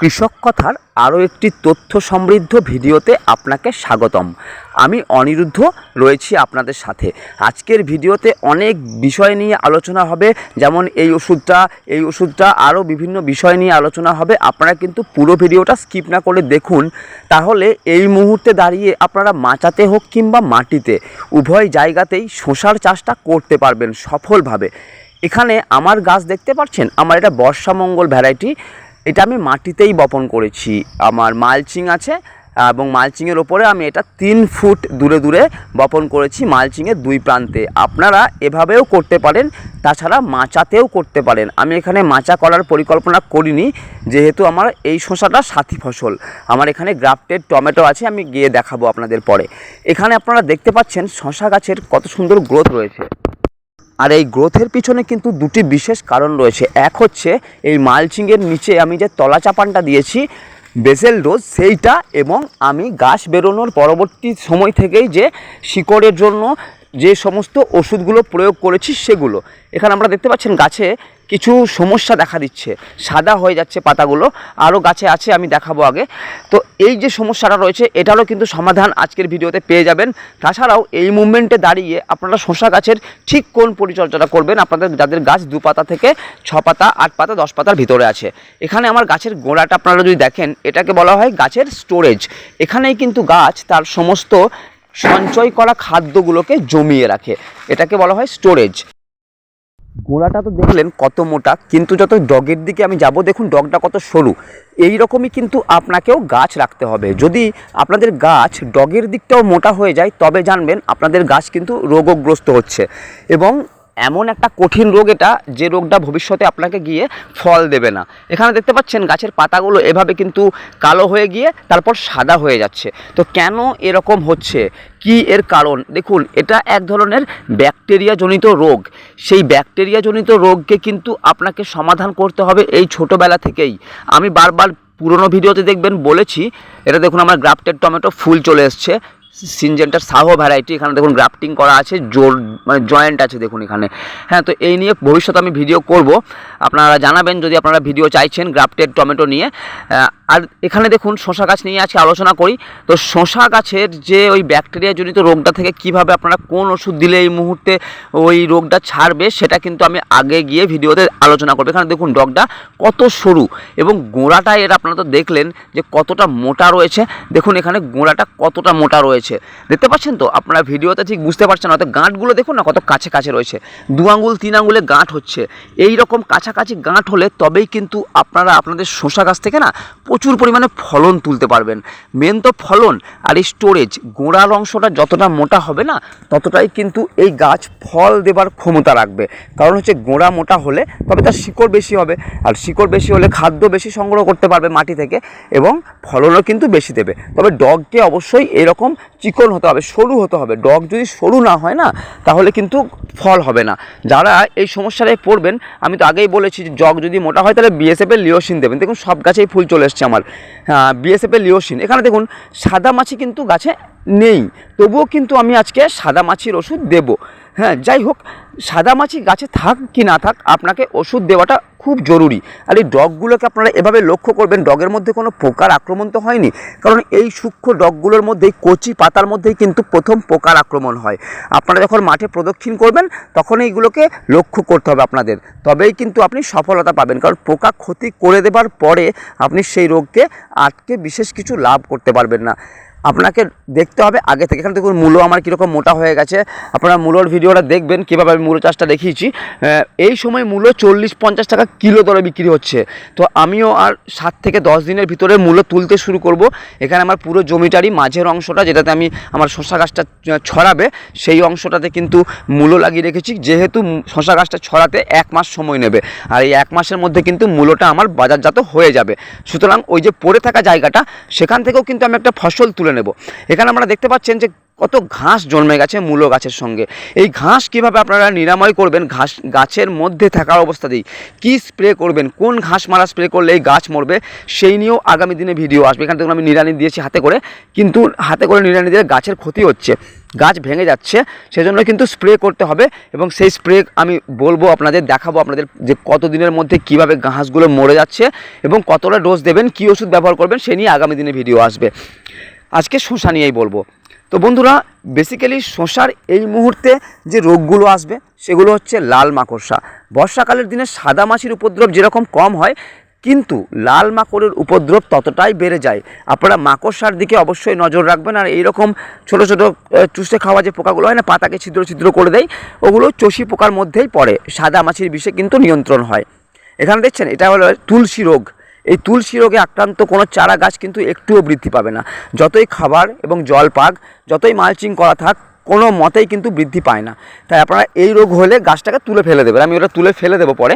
কৃষক কথার আরও একটি তথ্য সমৃদ্ধ ভিডিওতে আপনাকে স্বাগতম। আমি অনিরুদ্ধ, রয়েছি আপনাদের সাথে। আজকের ভিডিওতে অনেক বিষয় নিয়ে আলোচনা হবে, যেমন এই ওষুধটা এই ওষুধটা, আরও বিভিন্ন বিষয় নিয়ে আলোচনা হবে। আপনারা কিন্তু পুরো ভিডিওটা স্কিপ না করে দেখুন। তাহলে এই মুহূর্তে দাঁড়িয়ে আপনারা মাচাতে হোক কিংবা মাটিতে, উভয় জায়গাতেই শশার চাষটা করতে পারবেন সফলভাবে। এখানে আমার গাছ দেখতে পাচ্ছেন? আমার এটা বর্ষামঙ্গল ভ্যারাইটি। এটা আমি মাটিতেই বপন করেছি। আমার মালচিং আছে এবং মালচিংয়ের ওপরে আমি এটা তিন ফুট দূরে দূরে বপন করেছি মালচিংয়ের দুই প্রান্তে। আপনারা এভাবেও করতে পারেন, তাছাড়া মাচাতেও করতে পারেন। আমি এখানে মাচা করার পরিকল্পনা করিনি, যেহেতু আমার এই শশাটা সাথী ফসল। আমার এখানে গ্রাফটেড টমেটো আছে, আমি গিয়ে দেখাবো আপনাদের পরে। এখানে আপনারা দেখতে পাচ্ছেন শশা গাছের কত সুন্দর গ্রোথ রয়েছে। আর এই গ্রোথের পিছনে কিন্তু দুটি বিশেষ কারণ রয়েছে। এক হচ্ছে এই মালচিংয়ের নিচে আমি যে তলা চাপানটা দিয়েছি, বেসেল ডোজ, সেইটা এবং আমি গাছ বেরোনোর পরবর্তী সময় থেকেই যে শিকড়ের জন্য যে সমস্ত ওষুধগুলো প্রয়োগ করেছি সেগুলো। এখানে আমরা দেখতে পাচ্ছেন গাছে কিছু সমস্যা দেখা দিচ্ছে। সাদা হয়ে যাচ্ছে পাতাগুলো। আরও গাছে আছে, আমি দেখাবো আগে। তো এই যে সমস্যাটা রয়েছে, এটারও কিন্তু সমাধান আজকের ভিডিওতে পেয়ে যাবেন। তাছাড়াও এই মুভমেন্টে দাঁড়িয়ে আপনারা শশা গাছের ঠিক কোন পরিচর্যাটা করবেন? আপনাদের যাদের গাছ দু পাতা থেকে ছ পাতা, আট পাতা, দশ পাতার ভিতরে আছে। এখানে আমার গাছের গোড়াটা আপনারা যদি দেখেন, এটাকে বলা হয় গাছের স্টোরেজ। এখানেই কিন্তু গাছ তার সমস্ত সঞ্চয় করা খাদ্যগুলোকে জমিয়ে রাখে। এটাকে বলা হয় স্টোরেজ গোড়াটা তো দেখলেন কত মোটা, কিন্তু যত ডগের দিকে আমি যাব, দেখুন ডগটা কত সরু। এই রকমই কিন্তু আপনাকেও গাছ রাখতে হবে। যদি আপনাদের গাছ ডগের দিকটাও মোটা হয়ে যায়, তবে জানবেন আপনাদের গাছ কিন্তু রোগগ্রস্ত হচ্ছে। এবং এমন একটা কঠিন রোগ এটা যে রোগটা ভবিষ্যতে আপনাকে গিয়ে ফল দেবে না। এখানে দেখতে পাচ্ছেন গাছের পাতাগুলো এভাবে কিন্তু কালো হয়ে গিয়ে তারপর সাদা হয়ে যাচ্ছে। তো কেন এরকম হচ্ছে? কি এর কারণ? দেখুন, এটা এক ধরনের ব্যাকটেরিয়া জনিত রোগ। সেই ব্যাকটেরিয়া জনিত রোগকে কিন্তু আপনাকে সমাধান করতে হবে এই ছোটোবেলা থেকেই। আমি বারবার পুরনো ভিডিওতে দেখবেন বলেছি, এটা দেখুন আমার গ্রাফটেড টমেটো ফুল চলে এসছে। সিনজেন্টার সাহো ভ্যারাইটি এখানে দেখুন গ্রাফটিং করা আছে, জোর মানে জয়েন্ট আছে দেখুন এখানে। হ্যাঁ তো এই নিয়ে ভবিষ্যতে আমি ভিডিও করব। আপনারা জানাবেন, যদি আপনারা ভিডিও চাইছেন গ্রাফটেড টমেটো নিয়ে। আর এখানে দেখুন শশা গাছ নিয়ে আজকে আলোচনা করি। তো শশা গাছের যে ওই ব্যাকটেরিয়া জনিত রোগটা থেকে কীভাবে আপনারা কোন ওষুধ দিলে এই মুহূর্তে ওই রোগটা ছাড়বে, সেটা কিন্তু আমি আগে গিয়ে ভিডিওতে আলোচনা করব। এখানে দেখুন ডগটা কত সরু এবং গোড়াটা এর আপনারা তো দেখলেন যে কতটা মোটা রয়েছে। দেখুন এখানে গোড়াটা কতটা মোটা রয়েছে। দেখতে পাচ্ছেন তো? আপনারা ভিডিওতে ঠিক বুঝতে পারছেন হয়তো গাঁটগুলো দেখুন না কত কাছে কাছে রয়েছে। দু আঙুল তিন আঙুলে গাঁট হচ্ছে। এই রকম কাছাকাছি গাঁট হলে তবেই কিন্তু আপনারা আপনাদের শশা গাছ থেকে না প্রচুর পরিমাণে ফলন তুলতে পারবেন। মেন তো ফলন আর এই স্টোরেজ গোড়ার অংশটা যতটা মোটা হবে না, ততটাই কিন্তু এই গাছ ফল দেবার ক্ষমতা রাখবে। কারণ হচ্ছে গোড়া মোটা হলে তবে তার শিকড় বেশি হবে। আর শিকড় বেশি হলে খাদ্য বেশি সংগ্রহ করতে পারবে মাটি থেকে এবং ফলনও কিন্তু বেশি দেবে। তবে ডগকে অবশ্যই এরকম চিকন হতে হবে, সরু হতে হবে। ডগ যদি সরু না হয় না, তাহলে কিন্তু ফল হবে না। যারা এই সমস্যাটায় পড়বেন, আমি তো আগেই বলেছি যে জগ যদি মোটা হয়, তাহলে বিএসএফ এর লিওসিন দেবেন। দেখুন, সব গাছেই ফুল চলে এসছে আমার। বিএসএফ এর লিওসিন। এখানে দেখুন, সাদা মাছি কিন্তু গাছে নেই। তবুও কিন্তু আমি আজকে সাদা মাছির ওষুধ দেবো। হ্যাঁ যাই হোক, সাদা মাছি গাছে থাক কি না থাক, আপনাকে ওষুধ দেওয়াটা খুব জরুরি। আর এই ডগগুলোকে আপনারা এভাবে লক্ষ্য করবেন, ডগের মধ্যে কোনো পোকার আক্রমণ তো হয়নি। কারণ এই সূক্ষ্ম ডগগুলোর মধ্যেই কচি পাতার মধ্যেই কিন্তু প্রথম পোকার আক্রমণ হয়। আপনারা যখন মাঠে প্রদক্ষিণ করবেন, তখন এইগুলোকে লক্ষ্য করতে হবে আপনাদের। তবেই কিন্তু আপনি সফলতা পাবেন। কারণ পোকা ক্ষতি করে দেবার পরে আপনি সেই রোগকে আটকে বিশেষ কিছু লাভ করতে পারবেন না। আপনাকে দেখতে হবে আগে থেকে। এখানে দেখুন মূলো আমার কীরকম মোটা হয়ে গেছে। আপনারা মূলোর ভিডিওটা দেখবেন, কীভাবে আমি মূলো চাষটা দেখিয়েছি। এই সময় মূলো চল্লিশ পঞ্চাশ টাকা কিলো দরে বিক্রি হচ্ছে। তো আমিও আর সাত থেকে দশ দিনের ভিতরে মূলো তুলতে শুরু করব। এখানে আমার পুরো জমিটারই মাঝের অংশটা, যেটাতে আমি আমার শশা গাছটা ছড়াবে, সেই অংশটাতে কিন্তু মূলো লাগিয়ে রেখেছি। যেহেতু শশা গাছটা ছড়াতে এক মাস সময় নেবে, আর এই এক মাসের মধ্যে কিন্তু মূলোটা আমার বাজারজাত হয়ে যাবে। সুতরাং ওই যে পড়ে থাকা জায়গাটা, সেখান থেকেও কিন্তু আমি একটা ফসল তুলে তুলে নেব। এখানে আমরা দেখতে পাচ্ছেন যে কত ঘাস জন্মে গেছে মূলো গাছের সঙ্গে। এই ঘাস কীভাবে আপনারা নিরাময় করবেন? ঘাস, গাছের মধ্যে থাকা অবস্থাতেই কি স্প্রে করবেন? কোন ঘাস মারা স্প্রে করলে এই গাছ মরবে? সেই নিয়েও আগামী দিনে ভিডিও আসবে। এখান থেকে আমি নিড়ানি দিয়েছি হাতে করে, কিন্তু হাতে করে নিড়ানি দিলে গাছের ক্ষতি হচ্ছে। গাছ ভেঙে যাচ্ছে, সেজন্য কিন্তু স্প্রে করতে হবে এবং সেই স্প্রে আমি বলব আপনাদের, দেখাবো আপনাদের যে কত দিনের মধ্যে কীভাবে ঘাসগুলো মরে যাচ্ছে এবং কতটা ডোজ দেবেন, কী ওষুধ ব্যবহার করবেন, সে নিয়ে আগামী দিনে ভিডিও আসবে। আজকে শশা নিয়েই বলব। তো বন্ধুরা বেসিক্যালি শশার এই মুহূর্তে যে রোগগুলো আসবে, সেগুলো হচ্ছে লাল মাকড়সা। বর্ষাকালের দিনে সাদা মাছির উপদ্রব যেরকম কম হয়, কিন্তু লাল মাকড়ের উপদ্রব ততটাই বেড়ে যায়। আপনারা মাকড়সার দিকে অবশ্যই নজর রাখবেন, আর এইরকম ছোটো ছোটো চুষে খাওয়া যে পোকাগুলো হয় না, পাতাকে ছিদ্র ছিদ্র করে দেয়, ওগুলো চষি পোকার মধ্যেই পড়ে। সাদা মাছির বিষে কিন্তু নিয়ন্ত্রণ হয়। এখানে দেখছেন, এটা হলো তুলসী রোগ। এই তুলসী রোগে আক্রান্ত কোনো চারা গাছ কিন্তু একটুও বৃদ্ধি পাবে না। যতই খাবার এবং জল পাক, যতই মালচিং করা থাক, কোনো মতেই কিন্তু বৃদ্ধি পায় না। তাই আপনারা এই রোগ হলে গাছটাকে তুলে ফেলে দেবেন। আমি ওটা তুলে ফেলে দেবো পরে।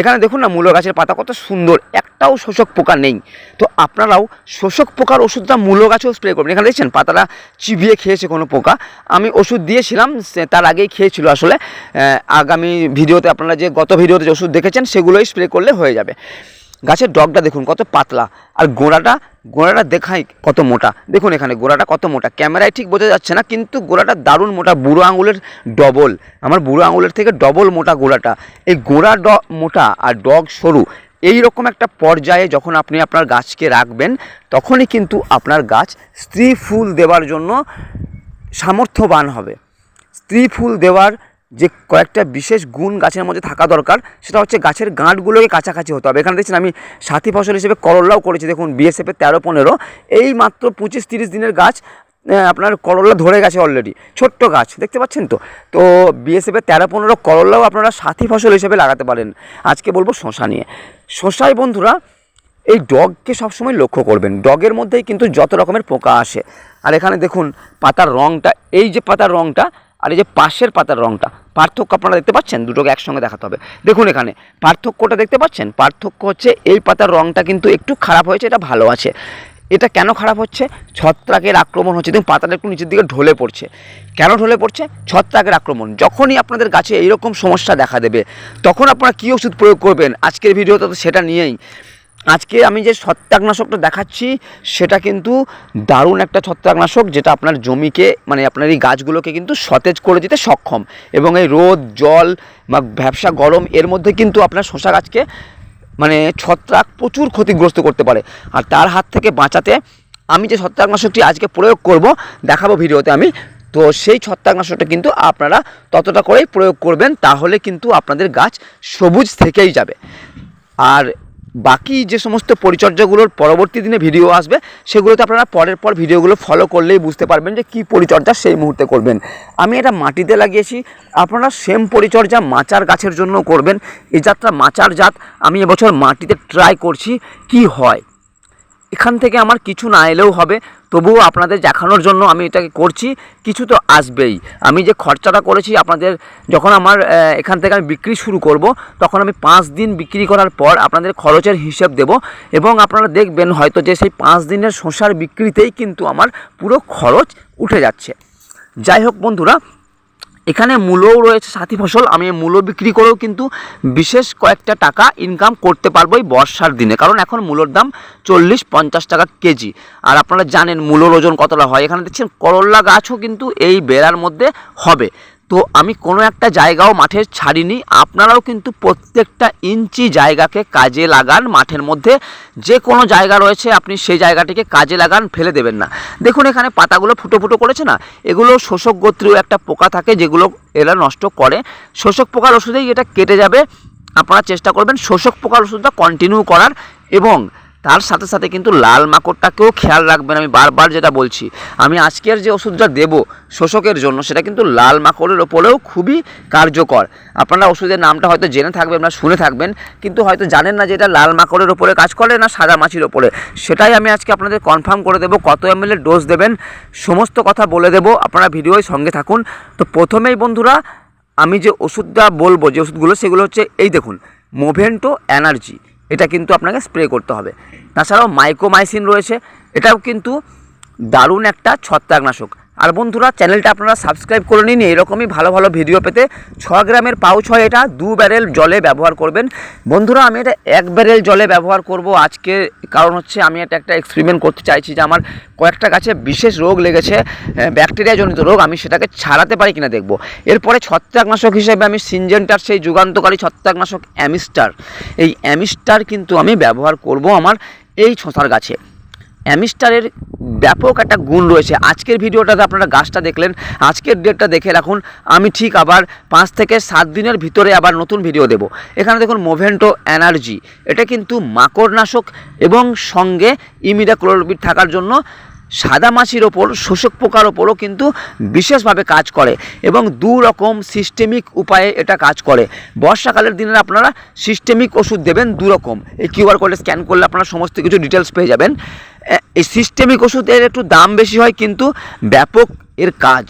এখানে দেখুন না, মূলো গাছের পাতা কত সুন্দর। একটাও শোষক পোকা নেই। তো আপনারাও শোষক পোকার ওষুধটা মূলো গাছেও স্প্রে করবেন। এখানে দেখছেন, পাতাটা চিবিয়ে খেয়েছে কোনো পোকা। আমি ওষুধ দিয়েছিলাম তার আগেই খেয়েছিল আসলে। আগামী ভিডিওতে আপনারা যে গত ভিডিওতে যে ওষুধ দেখেছেন, সেগুলোই স্প্রে করলে হয়ে যাবে। গাছের ডগটা দেখুন, কত পাতলা। আর গোড়াটা গোড়াটা দেখাই কত মোটা। দেখুন এখানে গোড়াটা কত মোটা। ক্যামেরায় ঠিক বোঝা যাচ্ছে না, কিন্তু গোড়াটা দারুণ মোটা, বুড়ো আঙুলের ডবল। আমার বুড়ো আঙুলের থেকে ডবল মোটা গোড়াটা। এই গোড়া ড, মোটা আর ডগ সরু এই রকম একটা পর্যায়ে যখন আপনি আপনার গাছকে রাখবেন, তখনই কিন্তু আপনার গাছ স্ত্রী ফুল দেওয়ার জন্য সামর্থ্যবান হবে। স্ত্রী ফুল দেওয়ার যে কয়েকটা বিশেষ গুণ গাছের মধ্যে থাকা দরকার, সেটা হচ্ছে গাছের গাঁটগুলোকে কাছাকাছি হতে হবে। এখানে দেখছেন আমি সাথী ফসল হিসেবে করল্লাও করেছি। দেখুন বিএসএফের তেরো পনেরো, এই মাত্র পঁচিশ তিরিশ দিনের গাছ আপনার করল্লা ধরে গেছে অলরেডি ছোট্ট গাছ, দেখতে পাচ্ছেন তো? তো বিএসএফের তেরো পনেরো করল্লাও আপনারা সাথী ফসল হিসেবে লাগাতে পারেন। আজকে বলব শশা নিয়ে। শশায় বন্ধুরা, এই ডগকে সবসময় লক্ষ্য করবেন। ডগের মধ্যেই কিন্তু যত রকমের পোকা আসে। আর এখানে দেখুন, পাতার রঙটা এই যে পাতার রঙটা আর এই যে পাশের পাতার রঙটা পার্থক্য আপনারা দেখতে পাচ্ছেন? দুটোকে একসঙ্গে দেখাতে হবে। দেখুন এখানে, পার্থক্যটা দেখতে পাচ্ছেন? পার্থক্য হচ্ছে এই পাতার রঙটা কিন্তু একটু খারাপ হয়েছে, এটা ভালো আছে। এটা কেন খারাপ হচ্ছে? ছত্রাকের আক্রমণ হচ্ছে। দেখুন, পাতাটা একটু নিচের দিকে ঢলে পড়ছে। কেন ঢলে পড়ছে? ছত্রাকের আক্রমণ। যখনই আপনাদের গাছে এইরকম সমস্যা দেখা দেবে, তখন আপনারা কী ওষুধ প্রয়োগ করবেন? আজকের ভিডিওতে তো সেটা নিয়েই। আজকে আমি যে ছত্রাকনাশকটা দেখাচ্ছি, সেটা কিন্তু দারুণ একটা ছত্রাকনাশক যেটা আপনার জমিকে মানে আপনার এই গাছগুলোকে কিন্তু সতেজ করে দিতে সক্ষম। এবং এই রোদ, জল বা ব্যবসা গরম, এর মধ্যে কিন্তু আপনার শশা গাছকে মানে ছত্রাক প্রচুর ক্ষতিগ্রস্ত করতে পারে। আর তার হাত থেকে বাঁচাতে আমি যে ছত্রাকনাশকটি আজকে প্রয়োগ করব, দেখাবো ভিডিওতে আমি, তো সেই ছত্রাকনাশকটা কিন্তু আপনারা ততটা করেই প্রয়োগ করবেন, তাহলে কিন্তু আপনাদের গাছ সবুজ থেকেই যাবে। আর বাকি যে সমস্ত পরিচর্যাগুলোর পরবর্তী দিনে ভিডিও আসবে, সেগুলোতে আপনারা পরের পর ভিডিওগুলো ফলো করলেই বুঝতে পারবেন যে কি পরিচর্যা সেই মুহূর্তে করবেন। আমি এটা মাটিতে লাগিয়েছি, আপনারা সেম পরিচর্যা মাচার গাছের জন্য করবেন। এই জাতটা মাচার জাত, আমি এবছর মাটিতে ট্রাই করছি কি হয়। এখান থেকে আমার কিছু না এলেও হবে। তবুও আপনাদের দেখানোর জন্য আমি এটাকে করছি, কিছু তো আসবেই। আমি যে খরচাটা করেছি আপনাদের, যখন আমার এখান থেকে আমি বিক্রি শুরু করব, তখন আমি পাঁচ দিন বিক্রি করার পর আপনাদের খরচের হিসেব দেব এবং আপনারা দেখবেন হয়তো যে সেই পাঁচ দিনের শসার বিক্রিতেই কিন্তু আমার পুরো খরচ উঠে যাচ্ছে। যাই হোক বন্ধুরা এখানে মূলও রয়েছে সাথী ফসল। আমি মূলো বিক্রি করেও কিন্তু বিশেষ কয়েকটা টাকা ইনকাম করতে পারব এই বর্ষার দিনে। কারণ এখন মূলোর দাম চল্লিশ পঞ্চাশ টাকা কেজি। আর আপনারা জানেন মূলোর ওজন কতটা হয়। এখানে দেখছেন করল্লা গাছও কিন্তু এই বেড়ার মধ্যে হবে। তো আমি কোনো একটা জায়গাও মাঠে ছাড়িনি, আপনারাও কিন্তু প্রত্যেকটা ইঞ্চি জায়গাকে কাজে লাগান, মাঠের মধ্যে যে কোনো জায়গা রয়েছে আপনি সেই জায়গাটিকে কাজে লাগান, ফেলে দেবেন না। দেখুন এখানে পাতাগুলো ফুটো ফুটো করেছে না? এগুলো শোষক গোত্রীয় একটা পোকা থাকে যেগুলো এরা নষ্ট করে। শোষক পোকার ওষুধেই এটা কেটে যাবে। আপনারা চেষ্টা করবেন শোষক পোকার ওষুধটা কন্টিনিউ করার এবং তার সাথে সাথে কিন্তু লাল মাকড়টাকেও খেয়াল রাখবেন আমি বারবার যেটা বলছি। আমি আজকের যে ওষুধটা দেব শোষকের জন্য, সেটা কিন্তু লাল মাকড়ের ওপরেও খুবই কার্যকর। আপনারা ওষুধের নামটা হয়তো জেনে থাকবেন আপনারা শুনে থাকবেন, কিন্তু হয়তো জানেন না যে এটা লাল মাকড়ের ওপরে কাজ করে না সাদা মাছির ওপরে। সেটাই আমি আজকে আপনাদের কনফার্ম করে দেবো, কত এম এর ডোজ দেবেন, সমস্ত কথা বলে দেবো। আপনারা ভিডিওর সঙ্গে থাকুন। তো প্রথমেই বন্ধুরা, আমি যে ওষুধটা বলব, যে ওষুধগুলো, সেগুলো হচ্ছে, এই দেখুন মোভেন্টো এনার্জি এটা কিন্তু আপনাকে স্প্রে করতে হবে। তাছাড়াও মাইক্রোমাইসিন রয়েছে। এটাও কিন্তু দারুণ একটা ছত্রাকনাশক। আর বন্ধুরা চ্যানেলটা আপনারা সাবস্ক্রাইব করে নিন, এরকমই ভালো ভালো ভিডিও পেতে ছ গ্রামের পাউচ হয় এটা, দু ব্যারেল জলে ব্যবহার করবেন। বন্ধুরা, আমি এটা এক ব্যারেল জলে ব্যবহার করব আজকে, কারণ হচ্ছে আমি এটা একটা এক্সপেরিমেন্ট করতে চাইছি যে আমার কয়েকটা গাছে বিশেষ রোগ লেগেছে ব্যাকটেরিয়া জনিত রোগ, আমি সেটাকে ছাড়াতে পারি কিনা দেখব। এরপরে ছত্রাকনাশক হিসেবে আমি সিনজেন্টার সেই যুগান্তকারী ছত্রাকনাশক অ্যামিস্টার এই অ্যামিস্টার কিন্তু আমি ব্যবহার করব আমার এই ছসার গাছে। অ্যামিস্টারের ব্যাপক একটা গুণ রয়েছে। আজকের ভিডিওটাতে আপনারা গাছটা দেখলেন। আজকের ডেটটা দেখে রাখুন। আমি ঠিক আবার পাঁচ থেকে সাত দিনের ভিতরে আবার নতুন ভিডিও দেব। এখানে দেখুন মোভেন্টো এনার্জি এটা কিন্তু মাকড়নাশক এবং সঙ্গে ইমিডাক্লোরবিড থাকার জন্য সাদা মাছির ওপর, শোষক পোকার ওপরও কিন্তু বিশেষভাবে কাজ করে এবং দু রকম সিস্টেমিক উপায়ে এটা কাজ করে। বর্ষাকালের দিনে আপনারা সিস্টেমিক ওষুধ দেবেন দু রকম। এই কিউআর কোডে স্ক্যান করলে আপনারা সমস্ত কিছু ডিটেলস পেয়ে যাবেন। এই সিস্টেমিক ওষুধের একটু দাম বেশি হয়, কিন্তু ব্যাপক এর কাজ।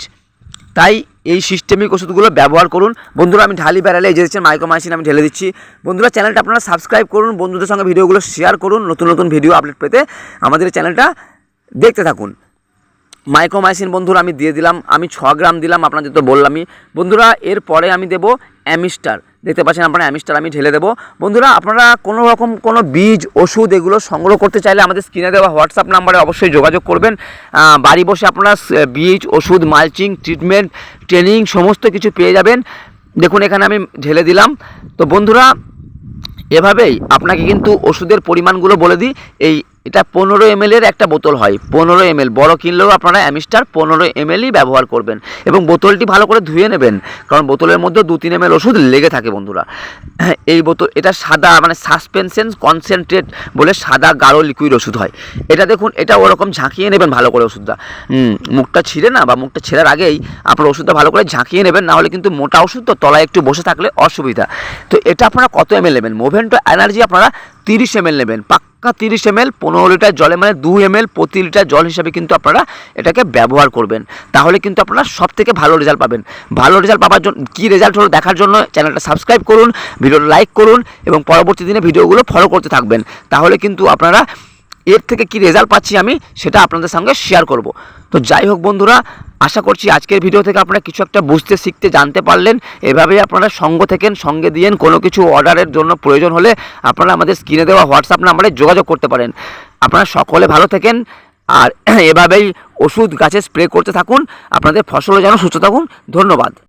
তাই এই সিস্টেমিক ওষুধগুলো ব্যবহার করুন। বন্ধুরা, আমি ঢালি বেড়ালে এই যে দেখছেন মাইক্রোমাইসিন আমি ঢেলে দিচ্ছি। বন্ধুরা চ্যানেলটা আপনারা সাবস্ক্রাইব করুন, বন্ধুদের সঙ্গে ভিডিওগুলো শেয়ার করুন, নতুন নতুন ভিডিও আপডেট পেতে আমাদের চ্যানেলটা দেখতে থাকুন। মাইক্রোমাইসিন বন্ধুরা, আমি দিয়ে দিলাম, আমি ছ গ্রাম দিলাম, আপনাদের তো বললামই। বন্ধুরা, এরপরে আমি দেবো অ্যামিস্টার দেখতে পাচ্ছেন আপনারা, অ্যামিস্টার আমি ঢেলে দেবো। বন্ধুরা, আপনারা কোনো রকম কোনো বীজ, ওষুধ এগুলো সংগ্রহ করতে চাইলে আমাদের স্ক্রিনে দেওয়া হোয়াটসঅ্যাপ নাম্বারে অবশ্যই যোগাযোগ করবেন। বাড়ি বসে আপনারা বীজ, ওষুধ, মালচিং, ট্রিটমেন্ট, ট্রেনিং সমস্ত কিছু পেয়ে যাবেন। দেখুন, এখানে আমি ঢেলে দিলাম। তো বন্ধুরা, এভাবেই আপনাকে কিন্তু ওষুধের পরিমাণগুলো বলে দিই। এই এটা পনেরো এম এর একটা বোতল হয়, পনেরো এম এল বড়ো কিনলেও আপনারা অ্যামিস্টার পনেরো এম এলই ব্যবহার করবেন এবং বোতলটি ভালো করে ধুয়ে নেবেন, কারণ বোতলের মধ্যে দু তিন এম এল ওষুধ লেগে থাকে বন্ধুরা। এই বোতল, এটা সাদা মানে সাসপেনশন কনসেন্ট্রেট বলে সাদা গাঢ় লিকুইড ওষুধ হয়। এটা দেখুন, এটা ওরকম ঝাঁকিয়ে নেবেন ভালো করে ওষুধটা। মুখটা ছিঁড়ে না বা মুখটা ছেঁড়ার আগেই আপনার ওষুধটা ভালো করে ঝাঁকিয়ে নেবেন, নাহলে কিন্তু মোটা ওষুধ তো তলায় একটু বসে থাকলে অসুবিধা। তো এটা আপনারা কত এম এল নেবেন? মোভেন্টো এনার্জি আপনারা তিরিশ এম এল নেবেন পাক্কা তিরিশ এম এল পনেরো লিটার জলে মানে দু এম এল প্রতি লিটার জল হিসাবে কিন্তু আপনারা এটাকে ব্যবহার করবেন। তাহলে কিন্তু আপনারা সব থেকে ভালো রেজাল্ট পাবেন। ভালো রেজাল্ট পাওয়ার জন্য, কী রেজাল্ট হলো দেখার জন্য চ্যানেলটা সাবস্ক্রাইব করুন ভিডিওটা লাইক করুন এবং পরবর্তী দিনে ভিডিওগুলো ফলো করতে থাকবেন। তাহলে কিন্তু আপনারা এর থেকে কি রেজাল্ট পাচ্ছি আমি সেটা আপনাদের সঙ্গে শেয়ার করব। তো যাই হোক বন্ধুরা, আশা করছি আজকের ভিডিও থেকে আপনারা কিছু একটা বুঝতে, শিখতে, জানতে পারলেন। এভাবেই আপনারা সঙ্গ থেকেন, সঙ্গে দিয়েন কোনো কিছু অর্ডারের জন্য প্রয়োজন হলে আপনারা আমাদের স্ক্রিনে দেওয়া হোয়াটসঅ্যাপ নাম্বারে যোগাযোগ করতে পারেন। আপনারা সকলে ভালো থাকেন আর এভাবেই ওষুধ গাছে স্প্রে করতে থাকুন। আপনাদের ফসলও যেন সুস্থ থাকুন। ধন্যবাদ।